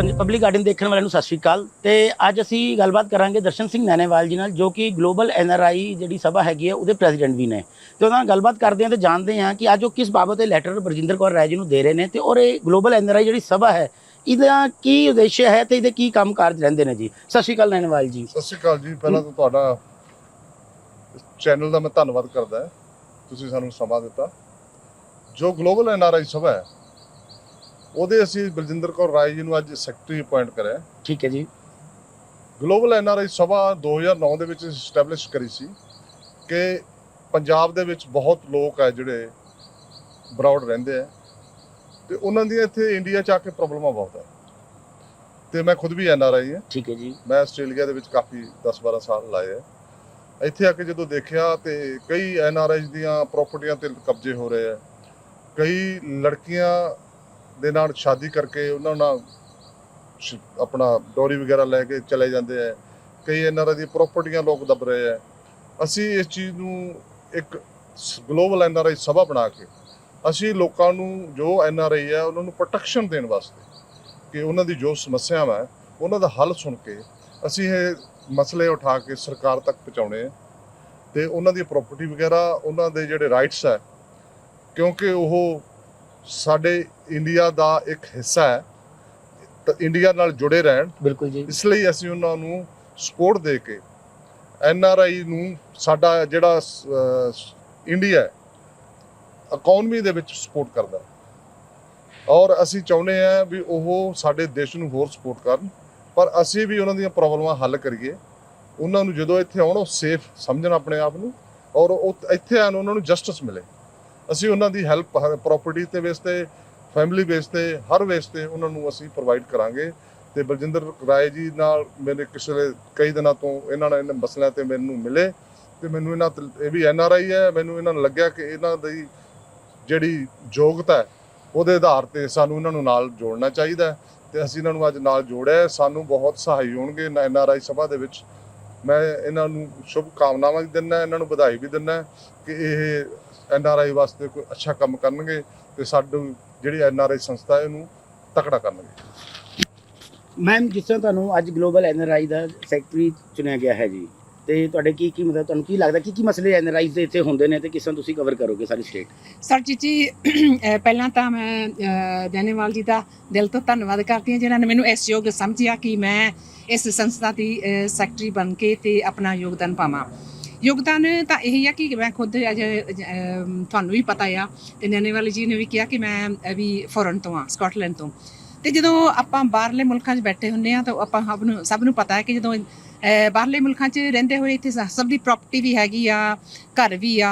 Public garden ਦੇਖਣ ਵਾਲਿਆਂ ਨੂੰ ਸਤਿ ਸ਼੍ਰੀ ਅਕਾਲ। ਤੇ ਅੱਜ ਅਸੀਂ ਗੱਲਬਾਤ ਕਰਾਂਗੇ ਦਰਸ਼ਨ ਸਿੰਘ ਨੈਨੇਵਾਲ ਜੀ ਨਾਲ, ਜੋ ਕਿ ਗਲੋਬਲ ਐਨਆਰਆਈ ਜਿਹੜੀ ਸਭਾ ਹੈਗੀ ਹੈ, ਉਹਦੇ ਪ੍ਰੈਜ਼ੀਡੈਂਟ ਵੀ ਨੇ। ਤੇ ਉਹਨਾਂ ਨਾਲ ਗੱਲਬਾਤ ਕਰਦੇ ਹਾਂ ਤੇ ਜਾਣਦੇ ਹਾਂ ਕਿ ਅੱਜ ਉਹ ਕਿਸ ਬਾਬਤ ਇਹ ਲੈਟਰ ਬਰਜਿੰਦਰ ਕੌਰ ਰਾਏ ਜੀ ਨੂੰ ਦੇ ਰਹੇ ਨੇ ਤੇ ਔਰ ਇਹ ਗਲੋਬਲ ਐਨਆਰਆਈ ਜਿਹੜੀ ਸਭਾ ਹੈ, ਇਹਦਾ ਕੀ ਉਦੇਸ਼ ਹੈ ਤੇ ਇਹਦੇ ਕੀ ਕੰਮ ਕਾਰਜ ਰਹਿੰਦੇ ਨੇ ਜੀ? ਸਤਿ ਸ਼੍ਰੀ ਅਕਾਲ ਨੈਨੇਵਾਲ ਜੀ। ਸਤਿ ਸ਼੍ਰੀ ਅਕਾਲ ਜੀ। ਪਹਿਲਾਂ ਤਾਂ ਤੁਹਾਡਾ ਚੈਨਲ ਦਾ ਮੈਂ ਧੰਨਵਾਦ ਕਰਦਾ। ਤੁਸੀਂ ਸਾਨੂੰ ਸਮਾਂ ਦਿੱਤਾ। ਜੋ ਗਲੋਬਲ ਐਨਆਰਆਈ ਸਭਾ ਹੈ ਉਹਦੇ ਅਸੀਂ ਬਲਜਿੰਦਰ ਕੌਰ ਰਾਏ ਜੀ ਨੂੰ ਅੱਜ ਸੈਕਟਰੀ ਅਪਾਇੰਟ ਕਰਿਆ। ਠੀਕ ਹੈ ਜੀ। ਗਲੋਬਲ ਐਨਆਰਆਈ ਸਭਾ 2009 ਦੇ ਵਿੱਚ ਸਟੈਬਲਿਸ਼ ਕਰੀ ਸੀ ਕਿ ਪੰਜਾਬ ਦੇ ਵਿੱਚ ਬਹੁਤ ਲੋਕ ਹੈ ਜਿਹੜੇ ਬਰਾਊਡ ਰਹਿੰਦੇ ਆ ਤੇ ਉਹਨਾਂ ਦੀਆਂ ਇੱਥੇ ਇੰਡੀਆ ਚ ਆ ਕੇ ਪ੍ਰੋਬਲਮਾਂ ਬਹੁਤ ਹੈ ਤੇ ਮੈਂ ਖੁਦ ਵੀ ਐਨਆਰਆਈ ਹਾਂ ਠੀਕ ਹੈ ਜੀ। ਮੈਂ ਆਸਟ੍ਰੇਲੀਆ ਦੇ ਵਿੱਚ ਕਾਫੀ 10-12 ਸਾਲ ਲਾਏ ਆ। ਇੱਥੇ ਆ ਕੇ ਜਦੋਂ ਦੇਖਿਆ ਤੇ ਕਈ ਐਨਆਰਆਈਜ਼ ਦੀਆਂ ਪ੍ਰਾਪਰਟੀਆਂ ਤੇ ਕਬਜ਼ੇ ਹੋ ਰਹੇ ਆ। ਕਈ ਲੜਕੀਆਂ ਦੇ ਨਾਲ ਸ਼ਾਦੀ ਕਰਕੇ ਉਹਨਾਂ ਨਾਲ ਸ਼- ਆਪਣਾ ਡੋਰੀ ਵਗੈਰਾ ਲੈ ਕੇ ਚਲੇ ਜਾਂਦੇ ਆ। ਕਈ ਐਨਆਰਆਈ ਦੀ ਪ੍ਰਾਪਰਟੀਆਂ ਲੋਕ ਦੱਬ ਰਹੇ ਆ। ਅਸੀਂ ਇਸ ਚੀਜ਼ ਨੂੰ ਇੱਕ ਗਲੋਬਲ ਐਨਆਰਆਈ ਸਭਾ ਬਣਾ ਕੇ ਅਸੀਂ ਲੋਕਾਂ ਨੂੰ ਜੋ ਐਨਆਰਆਈ ਹੈ ਉਹਨਾਂ ਨੂੰ ਪ੍ਰੋਟੈਕਸ਼ਨ ਦੇਣ ਵਾਸਤੇ ਕਿ ਉਹਨਾਂ ਦੀ ਜੋ ਸਮੱਸਿਆਵਾਂ ਹੈ ਉਹਨਾਂ ਦਾ ਹੱਲ ਸੁਣ ਕੇ ਅਸੀਂ ਇਹ ਮਸਲੇ ਉਠਾ ਕੇ ਸਰਕਾਰ ਤੱਕ ਪਹੁੰਚਾਉਣੇ ਆ। ਤੇ ਉਹਨਾਂ ਦੀ ਪ੍ਰਾਪਰਟੀ ਵਗੈਰਾ, ਉਹਨਾਂ ਦੇ ਜਿਹੜੇ ਰਾਈਟਸ ਹੈ ਕਿਉਂਕਿ ਉਹ ਸਾਡੇ ਇੰਡੀਆ ਦਾ ਇੱਕ ਹਿੱਸਾ ਹੈ ਤਾਂ ਇੰਡੀਆ ਨਾਲ ਜੁੜੇ ਰਹਿਣ। ਬਿਲਕੁਲ ਜੀ। ਇਸ ਲਈ ਅਸੀਂ ਉਹਨਾਂ ਨੂੰ ਸਪੋਰਟ ਦੇ ਕੇ ਐਨ ਆਰ ਆਈ ਨੂੰ ਸਾਡਾ ਜਿਹੜਾ ਇੰਡੀਆ ਇਕਨੋਮੀ ਦੇ ਵਿੱਚ ਸਪੋਰਟ ਕਰਦਾ। ਔਰ ਅਸੀਂ ਚਾਹੁੰਦੇ ਆ ਵੀ ਉਹ ਸਾਡੇ ਦੇਸ਼ ਨੂੰ ਹੋਰ ਸਪੋਰਟ ਕਰਨ ਪਰ ਅਸੀਂ ਵੀ ਉਹਨਾਂ ਦੀਆਂ ਪ੍ਰੋਬਲਮਾਂ ਹੱਲ ਕਰੀਏ। ਉਹਨਾਂ ਨੂੰ ਜਦੋਂ ਇੱਥੇ ਆਉਣ ਉਹ ਸੇਫ ਸਮਝਣ ਆਪਣੇ ਆਪ ਨੂੰ ਔਰ ਉਹ ਇੱਥੇ ਆਉਣ ਉਹਨਾਂ ਨੂੰ ਜਸਟਿਸ ਮਿਲੇ। ਅਸੀਂ ਉਹਨਾਂ ਦੀ ਹੈਲਪ ਪ੍ਰਾਪਰਟੀ ਤੇ ਬੇਸ ਤੇ ਫੈਮਿਲੀ ਬੇਸ ਤੇ, ਹਰ ਬੇਸ ਤੇ ਉਹਨਾਂ ਨੂੰ ਅਸੀਂ ਪ੍ਰੋਵਾਈਡ ਕਰਾਂਗੇ। ਤੇ ਬਲਜਿੰਦਰ ਰਾਏ ਜੀ ਨਾਲ ਮੇਰੇ ਪਿਛਲੇ ਕਈ ਦਿਨਾਂ ਤੋਂ ਇਹਨਾਂ ਨਾਲ ਇਹਨਾਂ ਮਸਲਿਆਂ ਤੇ ਮੈਨੂੰ ਮਿਲੇ। ਤੇ ਮੈਨੂੰ ਇਹਨਾਂ ਤੇ, ਇਹ ਵੀ ਐਨ ਆਰ ਆਈ ਹੈ, ਮੈਨੂੰ ਇਹਨਾਂ ਨੂੰ ਲੱਗਿਆ ਕਿ ਇਹਨਾਂ ਦੀ ਜਿਹੜੀ ਯੋਗਤਾ ਹੈ, ਉਹਦੇ ਆਧਾਰ ਤੇ ਸਾਨੂੰ ਇਹਨਾਂ ਨੂੰ ਨਾਲ ਜੋੜਨਾ ਚਾਹੀਦਾ ਹੈ। ਤੇ ਅਸੀਂ ਇਹਨਾਂ ਨੂੰ ਅੱਜ ਨਾਲ ਜੋੜਿਆ ਸਾਨੂੰ ਬਹੁਤ ਸਹਾਈ ਹੋਣਗੇ ਐਨ ਆਰ ਆਈ ਸਭਾ ਦੇ ਵਿੱਚ। ਮੈਂ ਇਹਨਾਂ ਨੂੰ ਸ਼ੁਭ ਕਾਮਨਾਵਾਂ ਵੀ ਦਿੰਦਾ, ਇਹਨਾਂ ਨੂੰ ਵਧਾਈ ਵੀ ਦਿੰਦਾ ਕਿ ਇਹ ਐਨ ਆਰ ਆਈ ਵਾਸਤੇ ਕੋਈ ਅੱਛਾ ਕੰਮ ਕਰਨਗੇ ਤੇ ਸਾਡੀ ਜਿਹੜੀ ਐਨ ਆਰ ਆਈ ਸੰਸਥਾ ਹੈ ਇਹਨੂੰ ਤਕੜਾ ਕਰਨਗੇ। ਮੈਮ ਜਿਸ ਤਰ੍ਹਾਂ ਤੁਹਾਨੂੰ ਅੱਜ ਗਲੋਬਲ ਐਨਆਰਆਈ ਦਾ ਸੈਕਟਰੀ ਚੁਣਿਆ ਗਿਆ ਹੈ ਜੀ ਤੇ ਤੁਹਾਡੇ ਕੀ ਕੀ ਮਤਲਬ ਤੁਹਾਨੂੰ ਕੀ ਲੱਗਦਾ ਕੀ ਕੀ ਮਸਲੇ ਐਨਆਰਆਈ ਦੇ ਇੱਥੇ ਹੁੰਦੇ ਨੇ ਤੇ ਕਿਸ ਤਰ੍ਹਾਂ ਤੁਸੀਂ ਕਵਰ ਕਰੋਗੇ ਸਾਰੀ ਸਟੇਟ ਸਰ ਜੀ ਪਹਿਲਾਂ ਤਾਂ ਮੈਂ ਜੈਨੇਵਾਲ ਜੀ ਦਾ ਦਿਲ ਤੋਂ ਧੰਨਵਾਦ ਕਰਦੀ ਹਾਂ ਜਿਨ੍ਹਾਂ ਨੇ ਮੈਨੂੰ ਇਸ ਯੋਗ ਸਮਝਿਆ ਕਿ ਮੈਂ ਇਸ ਸੰਸਥਾ ਦੀ ਸੈਕਟਰੀ ਬਣ ਕੇ ਤੇ ਆਪਣਾ ਯੋਗਦਾਨ ਪਾਵਾਂ। ਯੋਗਦਾਨ ਤਾਂ ਇਹੀ ਆ ਕਿ ਮੈਂ ਖੁਦ ਅਜ ਤੁਹਾਨੂੰ ਵੀ ਪਤਾ ਆ ਤੇ ਜੈਨੇਵਾਲ ਜੀ ਨੇ ਵੀ ਕਿਹਾ ਕਿ ਮੈਂ ਵੀ ਫੋਰਨ ਤੋਂ ਆ ਸਕਾਟਲੈਂਡ ਤੋਂ। ਤੇ ਜਦੋਂ ਆਪਾਂ ਬਾਹਰਲੇ ਮੁਲਕਾਂ 'ਚ ਬੈਠੇ ਹੁੰਨੇ ਆ ਤਾਂ ਆਪਾਂ ਸਭ ਨੂੰ ਸਭ ਨੂੰ ਪਤਾ ਹੈ ਕਿ ਜਦੋਂ ਬਾਹਰਲੇ ਮੁਲਕਾਂ 'ਚ ਰਹਿੰਦੇ ਹੋਏ ਇੱਥੇ ਸਭ ਦੀ ਪ੍ਰਾਪਰਟੀ ਵੀ ਹੈਗੀ ਆ, ਘਰ ਵੀ ਆ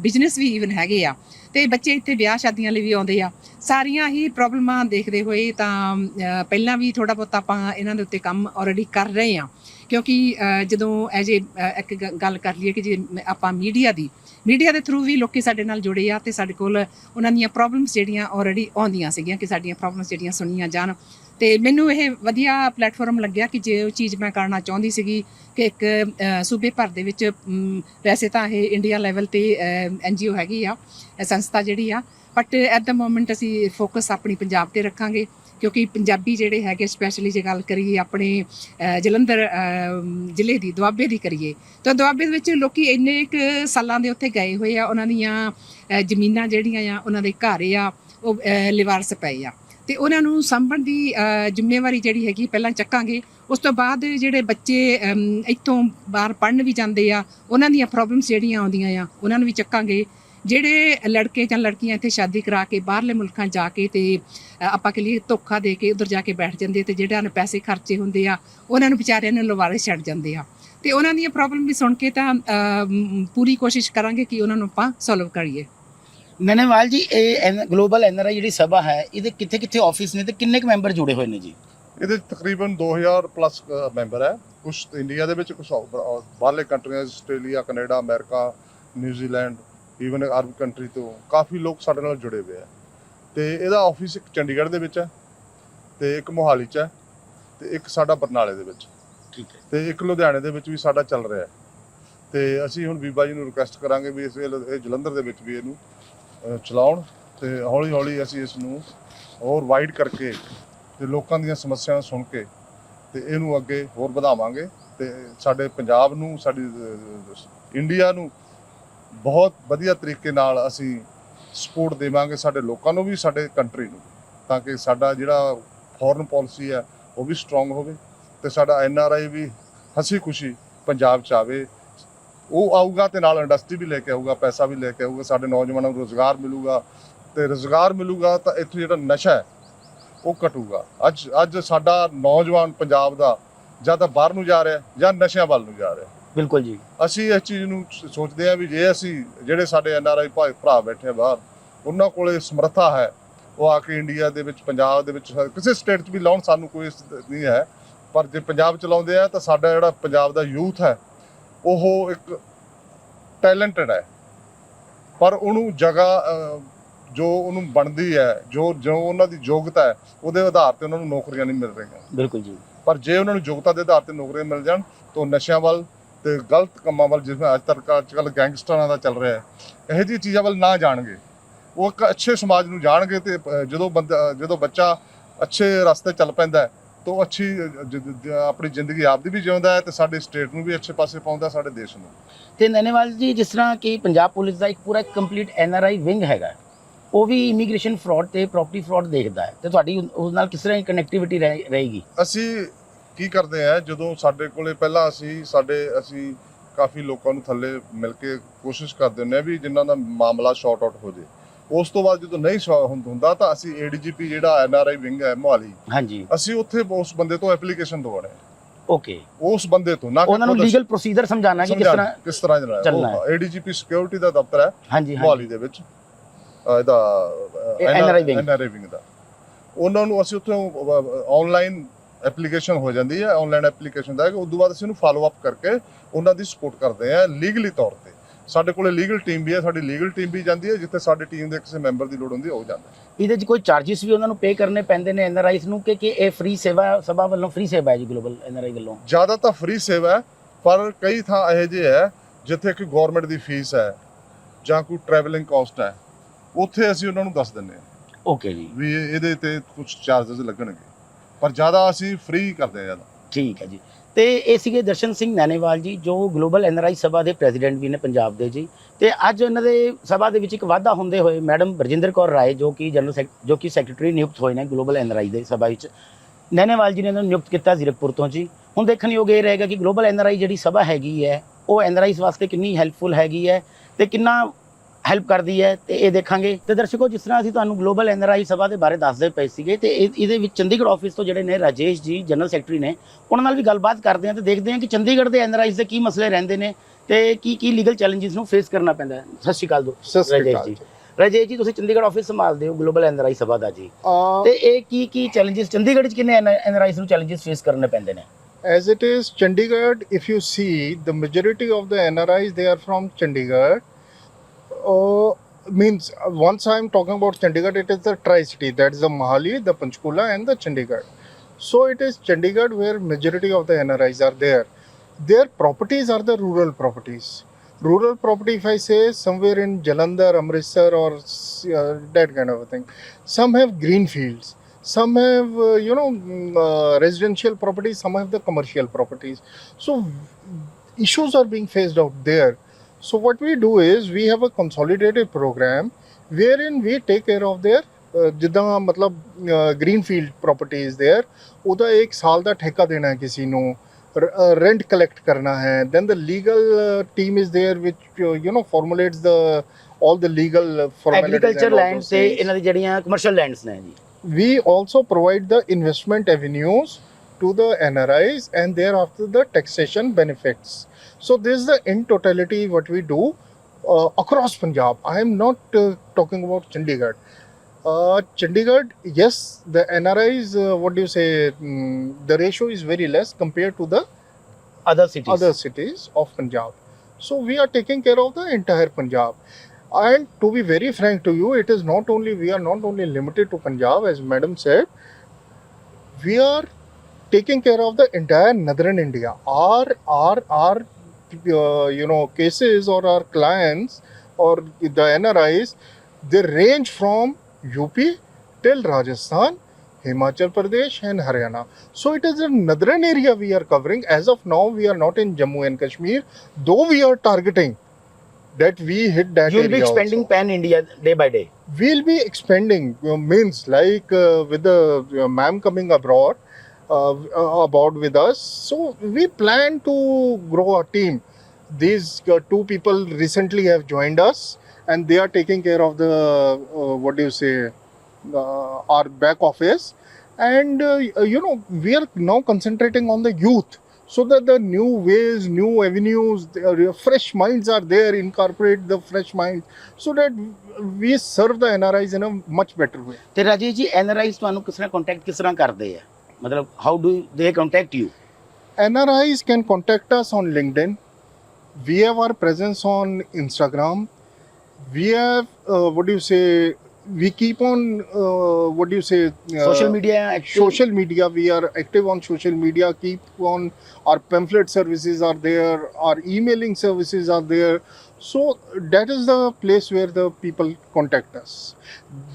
ਬਿਜ਼ਨਸ ਵੀ ਇਵਨ ਹੈਗੇ ਆ। ਤੇ ਬੱਚੇ ਇੱਥੇ ਵਿਆਹ ਸ਼ਾਦੀਆਂ ਲਈ ਵੀ ਆਉਂਦੇ ਆ। ਸਾਰੀਆਂ ਹੀ ਪ੍ਰੋਬਲਮਾਂ ਦੇਖਦੇ ਹੋਏ ਤਾਂ ਪਹਿਲਾਂ ਵੀ ਥੋੜਾ ਬਹੁਤ ਆਪਾਂ ਇਹਨਾਂ ਦੇ ਉੱਤੇ ਕੰਮ ਆਲਰੇਡੀ ਕਰ ਰਹੇ ਆ। ਕਿਉਂਕਿ ਅਹ, ਜਦੋਂ ਐਜ ਇੱਕ ਗ- ਗੱਲ ਕਰ ਲਈਏ ਕਿ ਜੇ ਮ- ਆਪਾਂ ਮੀਡੀਆ ਦੀ ਮੀਡੀਆ ਦੇ ਥਰੂ ਵੀ ਲੋਕੀ ਸਾਡੇ ਨਾਲ ਜੁੜੇ ਆ ਤੇ ਸਾਡੇ ਕੋਲ ਉਹਨਾਂ ਦੀਆਂ ਪ੍ਰੋਬਲਮਸ ਜਿਹੜੀਆਂ ਆਲਰੇਡੀ ਆਉਂਦੀਆਂ ਸੀਗੀਆਂ ਕਿ ਸਾਡੀਆਂ ਪ੍ਰੋਬਲਮਸ ਜਿਹੜੀਆਂ ਸੁਣੀਆਂ ਜਾਣ। ਤੇ ਮੈਨੂੰ ਇਹ ਵਧੀਆ ਪਲੇਟਫਾਰਮ ਲੱਗਿਆ ਕਿ ਜੇ ਉਹ ਚੀਜ਼ ਮੈਂ ਕਰਨਾ ਚਾਹੁੰਦੀ ਸੀਗੀ ਕਿ ਇੱਕ ਸੂਬੇ ਭਰ ਦੇ ਵਿੱਚ ਵੈਸੇ ਤਾਂ ਇਹ ਇੰਡੀਆ ਲੈਵਲ ਤੇ ਐਨਜੀਓ ਹੈਗੀ ਆ ਸੰਸਥਾ ਜਿਹੜੀ ਆ ਬਟ ਐਟ ਦਾ ਮੋਮੈਂਟ ਅਸੀਂ ਫੋਕਸ ਆਪਣੀ ਪੰਜਾਬ ਤੇ ਰੱਖਾਂਗੇ। ਕਿਉਂਕਿ ਪੰਜਾਬੀ ਜਿਹੜੇ ਹੈਗੇ ਸਪੈਸ਼ਲੀ ਜੇ ਗੱਲ ਕਰੀਏ ਆਪਣੇ ਜਲੰਧਰ ਜ਼ਿਲ੍ਹੇ ਦੀ, ਦੁਆਬੇ ਦੀ ਕਰੀਏ, ਤਾਂ ਦੁਆਬੇ ਦੇ ਵਿੱਚ ਲੋਕੀ ਇੰਨੇ ਕੁ ਸਾਲਾਂ ਦੇ ਉੱਥੇ ਗਏ ਹੋਏ ਆ, ਉਹਨਾਂ ਦੀਆਂ ਜ਼ਮੀਨਾਂ ਜਿਹੜੀਆਂ ਆ, ਉਹਨਾਂ ਦੇ ਘਰ ਆ, ਉਹ ਲਿਵਾਰਸ ਪਏ ਆ। ਤੇ ਉਹਨਾਂ ਨੂੰ ਸਾਂਭਣ ਦੀ ਜ਼ਿੰਮੇਵਾਰੀ ਜਿਹੜੀ ਹੈਗੀ, ਪਹਿਲਾਂ ਚੱਕਾਂਗੇ, ਉਸ ਤੋਂ ਬਾਅਦ ਜਿਹੜੇ ਬੱਚੇ ਇੱਥੋਂ ਬਾਹਰ ਪੜਨ ਵੀ ਜਾਂਦੇ ਆ, ਉਹਨਾਂ ਦੀਆਂ ਪ੍ਰੋਬਲਮਸ ਜਿਹੜੀਆਂ ਆਉਂਦੀਆਂ ਆ, ਉਹਨਾਂ ਨੂੰ ਵੀ ਚੱਕਾਂਗੇ। ਜਿਹੜੇ ਲੜਕੇ ਜਾਂ ਲੜਕੀਆਂ ਇੱਥੇ ਸ਼ਾਦੀ ਕਰਾ ਕੇ ਬਾਹਰਲੇ ਮੁਲਕਾਂ ਜਾ ਕੇ ਤੇ ਆਪਾਂ ਕਿ ਲਈ ਧੋਖਾ ਦੇ ਕੇ ਉਧਰ ਜਾ ਕੇ ਬੈਠ ਜਾਂਦੇ ਤੇ ਜਿਹੜਿਆਂ ਨੇ ਪੈਸੇ ਖਰਚੇ ਹੁੰਦੇ ਆ ਉਹਨਾਂ ਨੂੰ ਵਿਚਾਰਿਆਂ ਨੂੰ ਲਵਾਰੇ ਛੱਡ ਜਾਂਦੇ ਆ। ਤੇ ਉਹਨਾਂ ਦੀਆਂ ਪ੍ਰੋਬਲਮ ਵੀ ਸੁਣ ਕੇ ਤਾਂ ਪੂਰੀ ਕੋਸ਼ਿਸ਼ ਕਰਾਂਗੇ ਕਿ ਉਹਨਾਂ ਨੂੰ ਆਪਾਂ ਸੋਲਵ ਕਰੀਏ। ਨੈਣੇਵਾਲ ਜੀ ਇਹ ਗਲੋਬਲ ਐਨਆਰਆਈ ਜਿਹੜੀ ਸਭਾ ਹੈ ਇਹਦੇ ਕਿੱਥੇ ਕਿੱਥੇ ਆਫਿਸ ਨੇ ਤੇ ਕਿੰਨੇ ਕੁ ਮੈਂਬਰ ਜੁੜੇ ਹੋਏ ਨੇ ਜੀ? ਇਹਦੇ 'ਚ ਤਕਰੀਬਨ 2000 ਪਲੱਸ ਮੈਂਬਰ ਹੈ। ਕੁਝ ਇੰਡੀਆ ਦੇ ਵਿੱਚ ਕੁਝ ਬਾਹਰਲੇ ਕੰਟਰੀਆਂ Australia Canada America New Zealand even Arab country ਤੋਂ ਕਾਫੀ ਲੋਕ ਸਾਡੇ ਨਾਲ ਜੁੜੇ ਹੋਏ ਆ। ਤੇ ਇਹਦਾ ਆਫਿਸ ਇੱਕ ਚੰਡੀਗੜ੍ਹ ਦੇ ਵਿੱਚ ਹੈ ਤੇ ਇੱਕ ਮੋਹਾਲੀ 'ਚ ਹੈ ਤੇ ਇੱਕ ਸਾਡਾ ਬਰਨਾਲੇ ਦੇ ਵਿੱਚ। ਠੀਕ ਹੈ। ਤੇ ਇੱਕ ਲੁਧਿਆਣੇ ਦੇ ਵਿੱਚ ਵੀ ਸਾਡਾ ਚੱਲ ਰਿਹਾ ਹੈ। ਤੇ ਅਸੀਂ ਹੁਣ ਬੀਬਾ ਜੀ ਨੂੰ ਰਿਕੁਐਸਟ ਕਰਾਂਗੇ ਵੀ ਇਸ ਵੇਲੇ ਇਹ ਜਲੰਧਰ ਦੇ ਵਿੱਚ ਵੀ ਇਹਨੂੰ ਅਹ, ਚਲਾਉਣ ਤੇ ਹੌਲੀ ਹੌਲੀ ਅਸੀਂ ਇਸ ਨੂੰ ਹੋਰ ਵਾਈਡ ਕਰਕੇ ਤੇ ਲੋਕਾਂ ਦੀਆਂ ਸਮੱਸਿਆਵਾਂ ਸੁਣ ਕੇ ਤੇ ਇਹਨੂੰ ਅੱਗੇ ਹੋਰ ਵਧਾਵਾਂਗੇ ਤੇ ਸਾਡੇ ਪੰਜਾਬ ਨੂੰ ਸਾਡੀ ਅਹ, ਇੰਡੀਆ ਨੂੰ ਬਹੁਤ ਵਧੀਆ ਤਰੀਕੇ ਨਾਲ ਅਸੀਂ ਸਪੋਰਟ ਦੇਵਾਂਗੇ ਸਾਡੇ ਲੋਕਾਂ ਨੂੰ ਵੀ, ਸਾਡੇ ਕੰਟਰੀ ਨੂੰ ਤਾਂ ਕਿ ਸਾਡਾ ਜਿਹੜਾ ਫੋਰਨ ਪਾਲਿਸੀ ਹੈ, ਉਹ ਵੀ ਸਟਰੋਂਗ ਹੋਵੇ ਤੇ ਸਾਡਾ ਐਨ ਆਰ ਆਈ ਵੀ ਹਸੀ ਖੁਸ਼ੀ ਪੰਜਾਬ ਚ ਆਵੇ। ਉਹ ਆਊਗਾ ਤੇ ਨਾਲ ਇੰਡਸਟਰੀ ਵੀ ਲੈ ਕੇ ਆਊਗਾ, ਪੈਸਾ ਵੀ ਲੈ ਕੇ ਆਊਗਾ, ਸਾਡੇ ਨੌਜਵਾਨਾਂ ਨੂੰ ਰੋਜ਼ਗਾਰ ਮਿਲੂਗਾ ਤੇ ਰੋਜ਼ਗਾਰ ਮਿਲੂਗਾ ਤਾਂ ਇੱਥੇ ਜਿਹੜਾ ਨਸ਼ਾ ਹੈ, ਉਹ ਘਟੂਗਾ। ਅੱਜ ਅੱਜ ਸਾਡਾ ਨੌਜਵਾਨ ਪੰਜਾਬ ਦਾ ਜਾਂ ਤਾਂ ਬਾਹਰ ਨੂੰ ਜਾ ਰਿਹਾ ਜਾਂ ਨਸ਼ਿਆਂ ਵੱਲ ਨੂੰ ਜਾ ਰਿਹਾ। ਬਿਲਕੁਲ ਜੀ। ਅਸੀਂ ਇਸ ਚੀਜ਼ ਨੂੰ ਸ- ਸੋਚਦੇ ਹਾਂ ਵੀ ਜੇ ਅਸੀਂ ਜਿਹੜੇ ਸਾਡੇ ਐਨ ਆਰ ਆਈ ਭਰਾ ਬੈਠੇ ਆ ਬਾਹਰ ਉਹਨਾਂ ਕੋਲੇ ਸਮਰੱਥਾ ਹੈ ਉਹ ਆ ਕੇ ਇੰਡੀਆ ਦੇ ਵਿੱਚ ਪੰਜਾਬ ਦੇ ਵਿੱਚ ਕਿਸੇ ਸਟੇਟ 'ਚ ਵੀ ਲਾਉਣ ਸਾਨੂੰ ਕੋਈ ਇਸ ਨਹੀਂ ਹੈ। ਪਰ ਜੇ ਪੰਜਾਬ ਚ ਲਾਉਂਦੇ ਆ ਤਾਂ ਸਾਡਾ ਜਿਹੜਾ ਪੰਜਾਬ ਦਾ ਯੂਥ ਹੈ ਉਹ ਇੱਕ ਟੈਲੈਂਟਡ ਹੈ। ਪਰ ਉਹਨੂੰ ਜਗ੍ਹਾ ਅਹ, ਜੋ ਉਹਨੂੰ ਬਣਦੀ ਹੈ ਜੋ ਜੋ ਉਹਨਾਂ ਦੀ ਯੋਗਤਾ ਹੈ ਉਹਦੇ ਆਧਾਰ ਤੇ ਉਹਨਾਂ ਨੂੰ ਨੌਕਰੀਆਂ ਨਹੀਂ ਮਿਲ ਰਹੀਆਂ। ਬਿਲਕੁਲ ਜੀ। ਪਰ ਜੇ ਉਹਨਾਂ ਨੂੰ ਯੋਗਤਾ ਦੇ ਆਧਾਰ ਤੇ ਨੌਕਰੀਆਂ ਮਿਲ ਜਾਣ ਤਾਂ ਉਹ ਨਸ਼ਿਆਂ ਵੱਲ ਤੇ ਗਲਤ ਕੰਮਾਂ ਵੱਲ ਜਿਵੇਂ ਅੱਜ ਤੱਕ ਅੱਜ ਕੱਲ੍ਹ ਗੈਂਗਸਟਰਾਂ ਦਾ ਚੱਲ ਰਿਹਾ ਹੈ ਇਹੋ ਜਿਹੀਆਂ ਚੀਜ਼ਾਂ ਵੱਲ ਨਾ ਜਾਣਗੇ। ਉਹ ਇੱਕ ਅੱਛੇ ਸਮਾਜ ਨੂੰ ਜਾਣਗੇ ਤੇ ਜਦੋਂ ਬੰਦਾ ਜਦੋਂ ਬੱਚਾ ਅੱਛੇ ਰਸਤੇ ਚੱਲ ਪੈਂਦਾ ਤਾਂ ਅੱਛੀ ਆਪਣੀ ਜ਼ਿੰਦਗੀ ਆਪਦੀ ਵੀ ਜਿਉਂਦਾ ਹੈ ਤੇ ਸਾਡੇ ਸਟੇਟ ਨੂੰ ਵੀ ਅੱਛੇ ਪਾਸੇ ਪਾਉਂਦਾ ਸਾਡੇ ਦੇਸ਼ ਨੂੰ। ਤੇ ਨੈਨੇਵਾਲ ਜੀ ਜਿਸ ਤਰ੍ਹਾਂ ਕਿ ਪੰਜਾਬ ਪੁਲਿਸ ਦਾ ਇੱਕ ਪੂਰਾ ਕੰਪਲੀਟ ਐਨਆਰਆਈ ਵਿੰਗ ਹੈਗਾ ਉਹ ਵੀ ਇਮੀਗ੍ਰੇਸ਼ਨ ਫਰਾਡ ਤੇ ਪ੍ਰਾਪਰਟੀ ਫਰਾਡ ਦੇਖਦਾ ਹੈ ਤੇ ਤੁਹਾਡੀ ਉਸ ਨਾਲ ਕਿਸ ਤਰ੍ਹਾਂ ਦੀ ਕਨੈਕਟੀਵਿਟੀ ਰਹੇਗੀ? ਅਸੀਂ ਕੀ ਕਰਦੇ ਆ? ਜਦੋਂ ਸਾਡੇ ਕੋਲੇ ਪਹਿਲਾਂ ਅਸੀਂ ਸਾਡੇ ਅਸੀਂ ਕਾਫੀ ਲੋਕਾਂ ਨੂੰ ਥੱਲੇ ਮਿਲ ਕੇ ਕੋਸ਼ਿਸ਼ ਕਰਦੇ ਹੁੰਦੇ ਆ ਵੀ ਜਿਨ੍ਹਾਂ ਦਾ ਮਾਮਲਾ ਸ਼ਾਰਟ ਆਊਟ ਹੋ ਜੇ। ਉਸ ਤੋਂ ਬਾਅਦ ਜਦੋਂ ਨਹੀਂ ਹੁੰ- ਹੁੰਦਾ ਤਾਂ ਅਸੀਂ ਏਡੀਜੀਪੀ ਜਿਹੜਾ ਐਨਆਰਆਈ ਵਿੰਗ ਹੈ ਮੋਹਾਲੀ ਹਾਂਜੀ। ਅਸੀਂ ਉੱਥੇ ਉਸ ਬੰਦੇ ਤੋਂ ਐਪਲੀਕੇਸ਼ਨ ਦਵਾਉਣੇ। ਓਕੇ। ਉਸ ਬੰਦੇ ਤੋਂ ਨਾ ਉਹਨਾਂ ਨੂੰ ਲੀਗਲ ਪ੍ਰੋਸੀਜਰ ਸਮਝਾਉਣਾ ਕਿ ਕਿਸ ਤਰ੍ਹਾਂ ਕਿਸ ਤਰ੍ਹਾਂ ਚੱਲਣਾ ਏਡੀਜੀਪੀ ਸਿਕਿਉਰਿਟੀ ਦਾ ਦਫ਼ਤਰ ਹੈ ਮੋਹਾਲੀ ਦੇ ਵਿੱਚ। ਇਹਦਾ। NRI wing. ਦਾ। ਉਹਨਾਂ ਨੂੰ ਅਸੀਂ ਉੱਥੋਂ ਆਨਲਾਈਨ ਐਪਲੀਕੇਸ਼ਨ ਹੋ ਜਾਂਦੀ ਹੈ ਆਨਲਾਈਨ ਐਪਲੀਕੇਸ਼ਨ ਦਾ ਕਿ ਉਸ ਤੋਂ ਬਾਅਦ ਅਸੀਂ ਉਹਨੂੰ ਫਾਲੋ ਅਪ ਕਰਕੇ ਉਹਨਾਂ ਦੀ ਸਪੋਰਟ ਕਰਦੇ ਆ ਲੀਗਲੀ ਤੌਰ ਤੇ। ਸਾਡੇ ਕੋਲੇ ਲੀਗਲ ਟੀਮ ਵੀ ਹੈ ਸਾਡੀ ਲੀਗਲ ਟੀਮ ਵੀ ਜਾਂਦੀ ਹੈ ਜਿੱਥੇ ਸਾਡੀ ਟੀਮ ਦੇ ਕਿਸੇ ਮੈਂਬਰ ਦੀ ਲੋੜ ਹੁੰਦੀ ਹੈ ਉਹ ਜਾਂਦਾ ਇਹਦੇ 'ਚ ਕੋਈ ਚਾਰजेस ਵੀ ਉਹਨਾਂ ਨੂੰ ਪੇ ਕਰਨੇ ਪੈਂਦੇ ਨੇ ਐਨਆਰਆਈਸ ਨੂੰ ਕਿ ਕਿ ਇਹ ਫ੍ਰੀ ਸੇਵਾ ਸਭਾ ਵੱਲੋਂ ਫ੍ਰੀ ਸੇਵਾ ਹੈ ਜੀ ਗਲੋਬਲ ਐਨਆਰਆਈ ਵੱਲੋਂ? ਜ਼ਿਆਦਾ ਤਾਂ ਫ੍ਰੀ ਸੇਵਾ ਪਰ ਕਈ ਥਾਂ ਇਹ ਜੇ ਹੈ ਜਿੱਥੇ ਕੋਈ ਗਵਰਨਮੈਂਟ ਦੀ ਫੀਸ ਹੈ ਜਾਂ ਕੋਈ ਟਰੈਵਲਿੰਗ ਕਾਸਟ ਹੈ ਉੱਥੇ ਅਸੀਂ ਉਹਨਾਂ ਨੂੰ ਦੱਸ ਦਿੰਨੇ ਆ ਓਕੇ ਜੀ। ਵੀ ਇਹਦੇ ਤੇ ਕੁਝ ਚਾਰजेस ਲੱਗਣਗੇ। ਪਰ ਜ਼ਿਆਦਾ ਅਸੀਂ ਫ੍ਰੀ ਕਰਦੇ ਹਾਂ ਜ਼ਿਆਦਾ। ਠੀਕ ਹੈ ਜੀ। ਤੇ ਇਹ ਸੀਗੇ ਦਰਸ਼ਨ ਸਿੰਘ ਨੈਨੇਵਾਲ ਜੀ, ਜੋ ਗਲੋਬਲ ਐਨਆਰਆਈ ਸਭਾ ਦੇ ਪ੍ਰੈਜ਼ੀਡੈਂਟ ਵੀ ਨੇ ਪੰਜਾਬ ਦੇ ਜੀ। ਤੇ ਅੱਜ ਇਹਨਾਂ ਦੇ ਸਭਾ ਦੇ ਵਿੱਚ ਇੱਕ ਵਾਅਦਾ ਹੁੰਦੇ ਹੋਏ ਮੈਡਮ ਬਰਜਿੰਦਰ ਕੌਰ ਰਾਏ, ਜੋ ਕਿ ਜਨਰਲ ਸੈਕ, ਜੋ ਕਿ ਸੈਕਟਰੀ ਨਿਯੁਕਤ ਹੋਏ ਨੇ ਗਲੋਬਲ ਐਨਆਰਆਈ ਦੇ ਸਭਾ ਵਿੱਚ, ਨੈਨੇਵਾਲ ਜੀ ਨੇ ਇਹਨਾਂ ਨੂੰ ਨਿਯੁਕਤ ਕੀਤਾ ਜ਼ੀਰਕਪੁਰ ਤੋਂ ਜੀ। ਹੁਣ ਦੇਖਣਯੋਗ ਇਹ ਰਹੇਗਾ ਕਿ ਗਲੋਬਲ ਐਨਆਰਆਈ ਜਿਹੜੀ ਸਭਾ ਹੈਗੀ ਹੈ, ਉਹ ਐਨਆਰਆਈਸ ਵਾਸਤੇ ਕਿੰਨੀ ਹੈਲਪਫੁਲ ਹੈਗੀ ਹੈ ਤੇ ਕਿੰਨਾ ਹੈਲਪ ਕਰਦੀ ਹੈ ਤੇ ਇਹ ਦੇਖਾਂਗੇ। ਤੇ ਦਰਸ਼ਕੋ ਜਿਸ ਤਰ੍ਹਾਂ ਅਸੀਂ ਤੁਹਾਨੂੰ ਗਲੋਬਲ ਐਨਆਰਆਈ ਸਭਾ ਦੇ ਬਾਰੇ ਦੱਸਦੇ ਪਏ ਸੀਗੇ ਤੇ ਇਹ- ਇਹਦੇ ਵਿੱਚ ਚੰਡੀਗੜ੍ਹ ਆਫਿਸ ਤੋਂ ਜਿਹੜੇ ਨੇ ਰਾਜੇਸ਼ ਜੀ ਜਨਰਲ ਸੈਕਟਰੀ ਨੇ ਉਹਨਾਂ ਨਾਲ ਵੀ ਗੱਲਬਾਤ ਕਰਦੇ ਹਾਂ ਤੇ ਦੇਖਦੇ ਹਾਂ ਕਿ ਚੰਡੀਗੜ੍ਹ ਦੇ ਐਨਆਰਆਈਸ ਦੇ ਕੀ ਮਸਲੇ ਰਹਿੰਦੇ ਨੇ ਤੇ ਕੀ ਕੀ ਲੀਗਲ ਚੈਲੰਜਸ ਨੂੰ ਫੇਸ ਕਰਨਾ ਪੈਂਦਾ ਹੈ। ਸਤਿ ਸ਼੍ਰੀ ਅਕਾਲ ਰਾਜੇਸ਼ ਜੀ। ਰਾਜੇਸ਼ ਜੀ ਤੁਸੀਂ ਚੰਡੀਗੜ੍ਹ ਆਫਿਸ ਸੰਭਾਲਦੇ ਹੋ ਗਲੋਬਲ ਐਨਆਰਆਈ ਸਭਾ ਦਾ ਜੀ। ਤੇ ਇਹ ਕੀ ਕੀ ਚੈਲੰਜਸ ਚੰਡੀਗੜ੍ਹ 'ਚ ਕਿੰਨੇ ਐਨਆਰਆਈਸ ਨੂੰ ਚੈਲੰਜਸ ਫੇਸ ਕਰਨੇ ਪੈਂਦੇ ਨੇ? As it is Chandigarh, if you see the majority of the NRIs, they are from Chandigarh. Uh, means uh, once I'm talking about Chandigarh, it is the Tri-City. That is the Mahali, the Panchkula, and the Chandigarh. So it is Chandigarh where majority of the NRIs are there. Their properties are the rural properties. Rural property, if I say, somewhere in Jalandhar, Amritsar, or uh, that kind of a thing. Some have green fields. Some have, uh, you know, mm, uh, residential properties. Some have the commercial properties. So issues are being faced out there. So what we do is we have a consolidated program wherein we take care of their uh, ਜਿੱਦਾਂ ਮਤਲਬ green field property is there ਉਹਦਾ ਇੱਕ ਸਾਲ ਦਾ ਠੇਕਾ ਦੇਣਾ ਹੈ ਕਿਸੇ ਨੂੰ ਰੈਂਟ ਕਲੈਕਟ ਕਰਨਾ ਹੈ then the legal team is there which you know formulates the all the legal agriculture land ਤੇ ਇਹਨਾਂ ਦੀ ਜਿਹੜੀਆਂ ਕਮਰਸ਼ੀਅਲ ਲੈਂਡਸ ਨੇ ਜੀ we also provide the investment avenues to the NRIs and thereafter the taxation benefits. So this is the in totality what we do uh, across Punjab. I am not uh, talking about Chandigarh. Uh, Chandigarh, yes, the NRI uh, what do you say, um, the ratio is very less compared to the other cities. other cities of Punjab. So we are taking care of the entire Punjab. And to be very frank to you, it is not only, we are not only limited to Punjab, as Madam said, we are taking care of the entire northern India. Our, our, our uh, you know cases or our clients or the NRIs, they range from UP till Rajasthan, Himachal Pradesh and Haryana. So it is a northern area we are covering. As of now, we are not in Jammu and Kashmir, though we are targeting that we hit that You will be expanding also. pan India day by day. We'll be expanding. uh, means like uh, with the uh, ma'am coming abroad, uh, uh, aboard with us. So we plan to grow a team. These uh, two people recently have joined us, and they are taking care of the uh, what do you say, uh, our back office, and uh, you know we are now concentrating on the youth. So that the new ways, new avenues, the, uh, fresh minds are there. Incorporate the fresh minds, so that we serve the NRIs in a much better way. ਤੇ Rajesh ji NRIs ਤੁਹਾਨੂੰ ਕਿਸ ਤਰ੍ਹਾਂ contact ਕਿਸ ਤਰ੍ਹਾਂ ਕਰਦੇ ਆ matlab how do they contact you? Nris can contact us on linkedin. We have our presence on instagram. We have uh, what do you say we keep on uh, what do you say uh, social media social media. We are active on social media. Keep on our pamphlet services are there. Our emailing services are there. So, that is the place where the people contact us.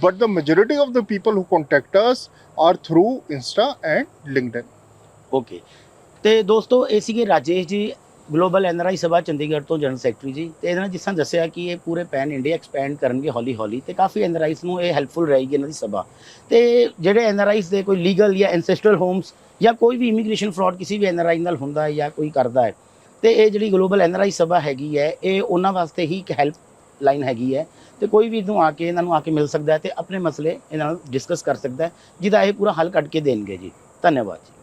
But the majority of the people who contact us are through Insta and LinkedIn. Okay ਤੇ ਦੋਸਤੋ, ਇਹ ਸੀਗੇ Rajesh ji global NRI ਸਭਾ ਚੰਡੀਗੜ੍ਹ ਤੋਂ general secretary ਜੀ ਤੇ ਇਹਨਾਂ ਨੇ ਜਿਸ ਤਰ੍ਹਾਂ ਦੱਸਿਆ ਕਿ ਇਹ ਪੂਰੇ ਪੈਨ ਇੰਡੀਆ ਐਕਸਪੈਂਡ ਕਰਨਗੇ ਹੌਲੀ ਹੌਲੀ ਤੇ ਕਾਫੀ ਐਨਆਰਆਈਸ ਨੂੰ ਇਹ ਹੈਲਪਫੁਲ ਰਹੇਗੀ ਇਹਨਾਂ ਦੀ ਸਭਾ ਤੇ ਜਿਹੜੇ ਐਨਆਰਆਈਸ ਦੇ ਕੋਈ ਲੀਗਲ ਜਾਂ ਐਂਸੈਸਟਰਲ ਹੋਮਸ ਜਾਂ ਕੋਈ ਵੀ ਇਮੀਗ੍ਰੇਸ਼ਨ ਫਰਾਡ ਕਿਸੇ ਵੀ ਐਨਆਰਆਈ ਨਾਲ ਹੁੰਦਾ ਹੈ ਜਾਂ ਕੋਈ ਕਰਦਾ ਹੈ ਤੇ ਇਹ ਜਿਹੜੀ ਗਲੋਬਲ ਐਨਆਰਆਈ ਸਭਾ ਹੈਗੀ ਹੈ, ਇਹ ਉਹਨਾਂ ਵਾਸਤੇ ਹੀ ਇੱਕ ਹੈਲਪ ਲਾਈਨ ਹੈਗੀ ਹੈ ਤੇ ਕੋਈ ਵੀ ਇਹਨੂੰ ਆ ਕੇ, ਇਹਨਾਂ ਨੂੰ ਆ ਕੇ ਮਿਲ ਸਕਦਾ ਹੈ ਤੇ ਆਪਣੇ ਮਸਲੇ ਇਹਨਾਂ ਨਾਲ ਡਿਸਕਸ ਕਰ ਸਕਦਾ ਹੈ, ਜਿਹਦਾ ਇਹ ਪੂਰਾ ਹੱਲ ਕੱਢ ਕੇ ਦੇਣਗੇ ਜੀ। ਧੰਨਵਾਦ ਜੀ।